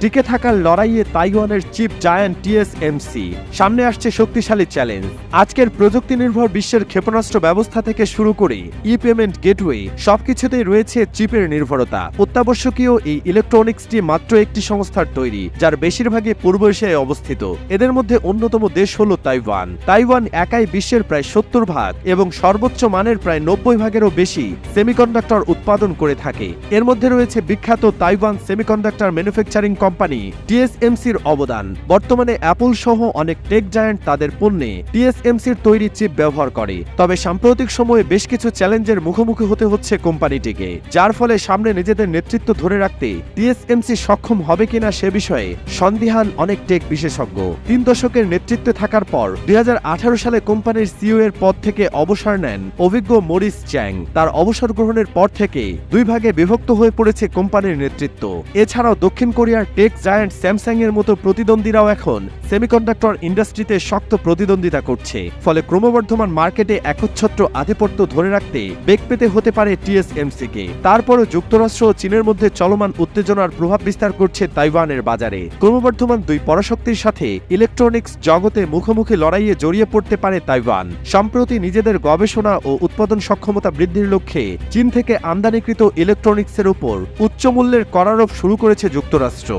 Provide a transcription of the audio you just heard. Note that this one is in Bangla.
টিকে থাকার লড়াইয়ে তাইওয়ানের চিপ জায়ান্ট টিএসএমসি। সামনে আসছে শক্তিশালী চ্যালেঞ্জ। আজকের প্রযুক্তি নির্ভর বিশ্বের ক্ষেপণাস্ত্র ব্যবস্থা থেকে শুরু করে ই পেমেন্ট গেটওয়ে, সবকিছুতেই রয়েছে চিপের নির্ভরতা। অত্যাবশ্যকীয় এই ইলেকট্রনিক্সটি মাত্র একটি সংস্থার তৈরি, যার বেশিরভাগই পূর্ব এশিয়ায় অবস্থিত। এদের মধ্যে অন্যতম দেশ হল তাইওয়ান। তাইওয়ান একাই বিশ্বের প্রায় সত্তর ভাগ এবং সর্বোচ্চ মানের প্রায় নব্বই ভাগেরও বেশি সেমিকন্ডাক্টর উৎপাদন করে থাকে। এর মধ্যে রয়েছে বিখ্যাত তাইওয়ান সেমিকন্ডাক্টর ম্যানুফ্যাকচারিং কোম্পানি টিএসএমসির অবদান। বর্তমানে অ্যাপল সহ অনেক টেক জায়ান্ট তাদের পণ্যে টিএসএমসির তৈরি চিপ ব্যবহার করে। তবে সাম্প্রতিক সময়ে বেশ কিছু চ্যালেঞ্জের মুখোমুখি হতে হচ্ছে কোম্পানিটিকে, যার ফলে সামনে নিজেদের নেতৃত্ব ধরে রাখতে টিএসএমসি সক্ষম হবে কিনা সে বিষয়ে সন্দিহান অনেক টেক বিশেষজ্ঞ। তিন দশকের নেতৃত্বে থাকার পর দুই হাজার আঠারো সালে কোম্পানির সিইও এর পদ থেকে অবসর নেন অভিজ্ঞ মরিস চ্যাং। তার অবসর গ্রহণের পর থেকে দুই ভাগে বিভক্ত হয়ে পড়েছে কোম্পানির নেতৃত্ব। এছাড়াও দক্ষিণ কোরিয়ার টেক জায়ান্ট স্যামসাং এর মতো প্রতিদ্বন্দ্বীরাও এখন সেমিকন্ডাক্টর ইন্ডাস্ট্রিতে শক্ত প্রতিদ্বন্দ্বিতা করছে। ফলে ক্রমবর্ধমান মার্কেটে একচ্ছত্র আধিপত্য ধরে রাখতে বেগ পেতে হতে পারে টিএসএমসি কে তারপরও যুক্তরাষ্ট্র ও চীনের মধ্যে চলমান উত্তেজনার প্রভাব বিস্তার করছে তাইওয়ানের বাজারে। ক্রমবর্ধমান দুই পরাশক্তির সাথে ইলেকট্রনিক্স জগতে মুখোমুখি লড়াইয়ে জড়িয়ে পড়তে পারে তাইওয়ান। সম্প্রতি নিজেদের গবেষণা ও উৎপাদন সক্ষমতা বৃদ্ধির লক্ষ্যে চীন থেকে আমদানিকৃত ইলেকট্রনিক্সের উপর উচ্চ মূল্যের করারোপ শুরু করেছে যুক্তরাষ্ট্র।